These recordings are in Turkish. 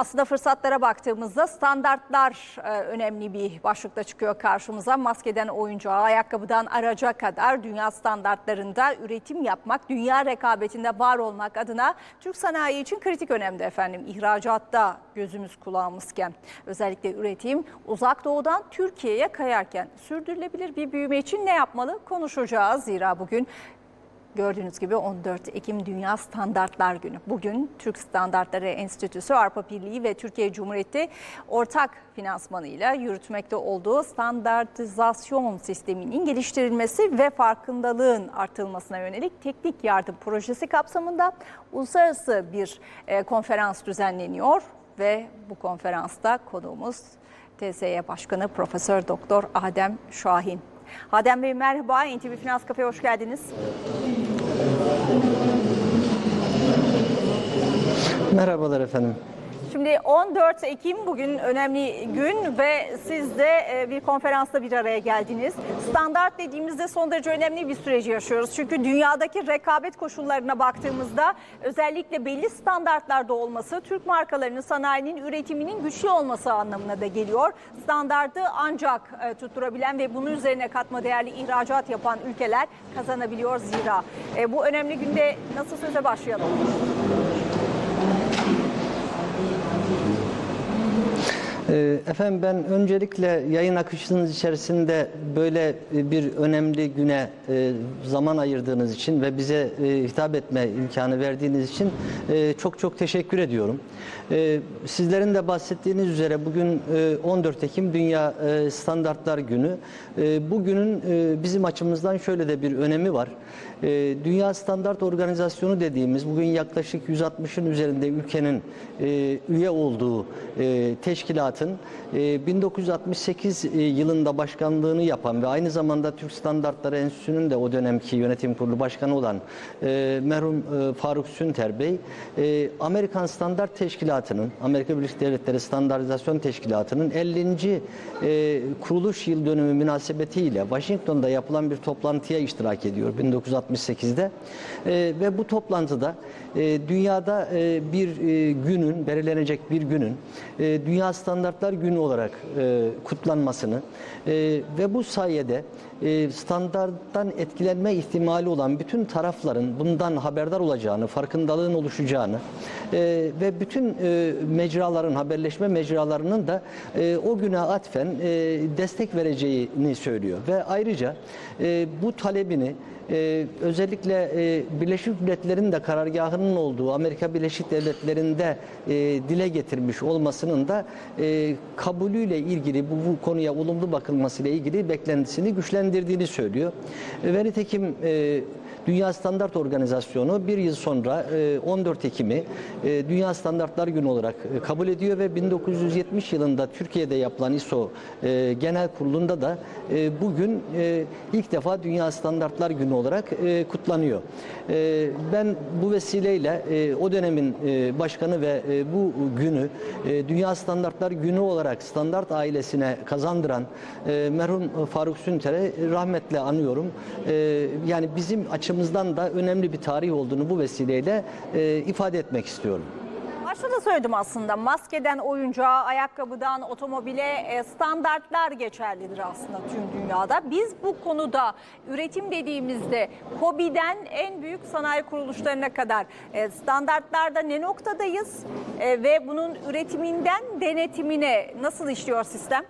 Aslında fırsatlara baktığımızda standartlar e, önemli bir başlıkta çıkıyor karşımıza. Maskeden oyuncağa, ayakkabıdan araca kadar dünya standartlarında üretim yapmak, dünya rekabetinde var olmak adına Türk sanayi için kritik önemde efendim. İhracatta gözümüz kulağımızken özellikle üretim uzak doğudan Türkiye'ye kayarken sürdürülebilir bir büyüme için ne yapmalı konuşacağız. Zira bugün Gördüğünüz gibi 14 Ekim Dünya Standartlar Günü. Bugün Türk Standartları Enstitüsü, Avrupa Birliği ve Türkiye Cumhuriyeti ortak finansmanıyla yürütmekte olduğu standartizasyon sisteminin geliştirilmesi ve farkındalığın artırılmasına yönelik teknik yardım projesi kapsamında uluslararası bir e, konferans düzenleniyor ve bu konferansta konuğumuz TSE Başkanı Profesör Doktor Adem Şahin. Adem Bey merhaba, NTV Finans Kafe'ye hoş geldiniz. Merhabalar efendim. Şimdi 14 Ekim bugün önemli gün ve siz de e, bir konferansta bir araya geldiniz. Standart dediğimizde son derece önemli bir süreci yaşıyoruz. Çünkü dünyadaki rekabet koşullarına baktığımızda özellikle belli standartlarda olması Türk markalarının sanayinin üretiminin güçlü olması anlamına da geliyor. Standartı ancak e, tutturabilen ve bunun üzerine katma değerli ihracat yapan ülkeler kazanabiliyor zira. E, Bu önemli günde nasıl söze başlayalım? Efendim ben öncelikle yayın akışınız içerisinde böyle e, bir önemli güne e, zaman ayırdığınız için ve bize e, hitap etme imkanı verdiğiniz için çok çok teşekkür ediyorum. Sizlerin de bahsettiğiniz üzere bugün e, 14 Ekim Dünya Standartlar Günü. Bugünün bizim açımızdan şöyle de bir önemi var. Dünya Standart Organizasyonu dediğimiz bugün yaklaşık 160'ın üzerinde ülkenin üye olduğu e, e, 1968 e, yılında başkanlığını yapan ve aynı zamanda Türk Standartları Enstitüsü'nün de o dönemki yönetim kurulu başkanı olan e, merhum e, Faruk Sünter Bey e, Amerikan Standart Teşkilatı'nın Amerika Birleşik Devletleri Standartizasyon Teşkilatı'nın 50. e, kuruluş yıl dönümü münasebetiyle Washington'da yapılan bir toplantıya iştirak ediyor 1968'de E, ve bu toplantıda e, dünyada e, bir e, günün belirlenecek bir günün e, Dünya Standartlar Günü olarak e, kutlanmasını e, ve bu sayede e, standarttan etkilenme ihtimali olan bütün tarafların bundan haberdar olacağını, farkındalığın oluşacağını e, ve bütün e, mecraların, haberleşme mecralarının da o güne atfen destek vereceğini söylüyor. Ve ayrıca bu talebini ee, özellikle e, Birleşik Milletler'in de karargahının olduğu Amerika Birleşik Devletleri'nde e, dile getirmiş olmasının da e, kabulüyle ilgili bu, bu konuya olumlu bakılmasıyla ilgili beklentisini güçlendirdiğini söylüyor. Ve nitekim e, Dünya Standart Organizasyonu bir yıl sonra e, 14 Ekim'i e, Dünya Standartlar Günü olarak e, kabul ediyor ve 1970 yılında Türkiye'de yapılan ISO e, Genel Kurulu'nda da e, bugün e, ilk defa Dünya Standartlar Günü olarak e, kutlanıyor. E, ben bu vesileyle e, o dönemin e, başkanı ve e, bu günü e, Dünya Standartlar Günü olarak standart ailesine kazandıran e, merhum Faruk Sünter'e rahmetle anıyorum. E, yani bizim açımızdan da önemli bir tarih olduğunu bu vesileyle e, ifade etmek istiyorum. Başta da söyledim aslında maskeden oyuncağa, ayakkabıdan otomobile e, standartlar geçerlidir aslında tüm dünyada. Biz bu konuda üretim dediğimizde hobiden en büyük sanayi kuruluşlarına kadar e, standartlarda ne noktadayız E, ve bunun üretiminden denetimine nasıl işliyor sistem?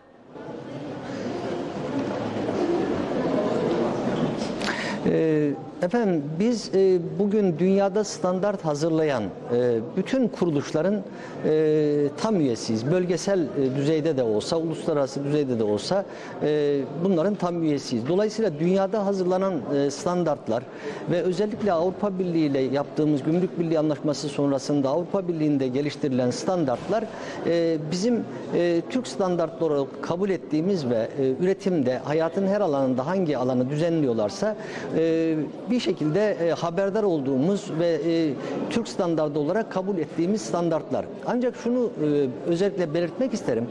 Ee, Efendim biz e, bugün dünyada standart hazırlayan e, bütün kuruluşların e, tam üyesiyiz. Bölgesel e, düzeyde de olsa, uluslararası düzeyde de olsa e, bunların tam üyesiyiz. Dolayısıyla dünyada hazırlanan e, standartlar ve özellikle Avrupa Birliği ile yaptığımız Gümrük Birliği Anlaşması sonrasında Avrupa Birliği'nde geliştirilen standartlar e, bizim e, Türk standartları olarak kabul ettiğimiz ve e, üretimde hayatın her alanında hangi alanı düzenliyorlarsa e, bir şekilde e, haberdar olduğumuz ve e, Türk standardı olarak kabul ettiğimiz standartlar. Ancak şunu e, özellikle belirtmek isterim.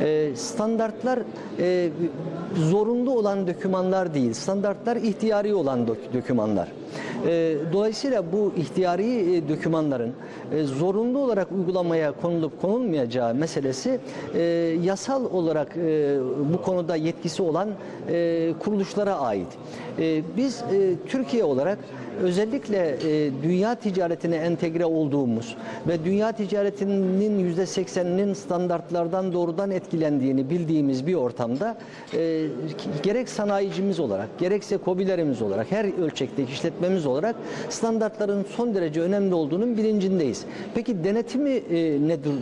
E, standartlar e, zorunlu olan dokümanlar değil. Standartlar ihtiyari olan dök- dokümanlar. E, dolayısıyla bu ihtiyari e, dokümanların e, zorunlu olarak uygulamaya konulup konulmayacağı meselesi e, yasal olarak e, bu konuda yetkisi olan e, kuruluşlara ait. E, biz e, Türkiye olarak özellikle e, dünya ticaretine entegre olduğumuz ve dünya ticaretinin yüzde sekseninin standartlardan doğrudan etkilendiğini bildiğimiz bir ortamda e, gerek sanayicimiz olarak gerekse kobilerimiz olarak her ölçekteki işletmemiz olarak standartların son derece önemli olduğunun bilincindeyiz. Peki denetimi e, nedir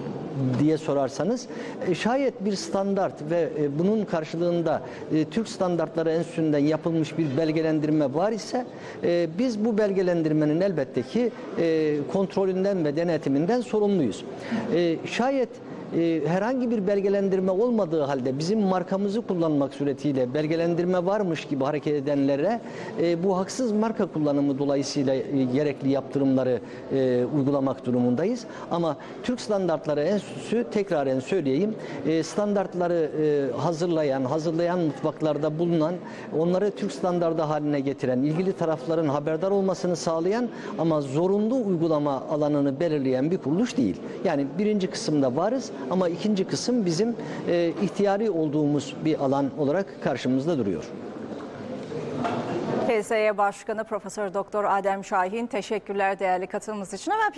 diye sorarsanız e, şayet bir standart ve e, bunun karşılığında e, Türk Standartları Enstitüsü'nden yapılmış bir belgelendirme var ise e, biz bu belgelendirmenin elbette ki e, kontrolünden ve denetiminden sorumluyuz. E, şayet e, herhangi bir belgelendirme olmadığı halde bizim markamızı kullanmak suretiyle belgelendirme varmış gibi hareket edenlere e, bu haksız marka kullanımı dolayısıyla e, gerekli yaptırımları e, uygulamak durumundayız. Ama Türk Standartları Enstitüsü tekraren söyleyeyim standartları hazırlayan, hazırlayan mutfaklarda bulunan, onları Türk standardı haline getiren, ilgili tarafların haberdar olmasını sağlayan ama zorunlu uygulama alanını belirleyen bir kuruluş değil. Yani birinci kısımda varız ama ikinci kısım bizim e, ihtiyari olduğumuz bir alan olarak karşımızda duruyor. KSY Başkanı Profesör Doktor Adem Şahin teşekkürler değerli katılımınız için. Hemen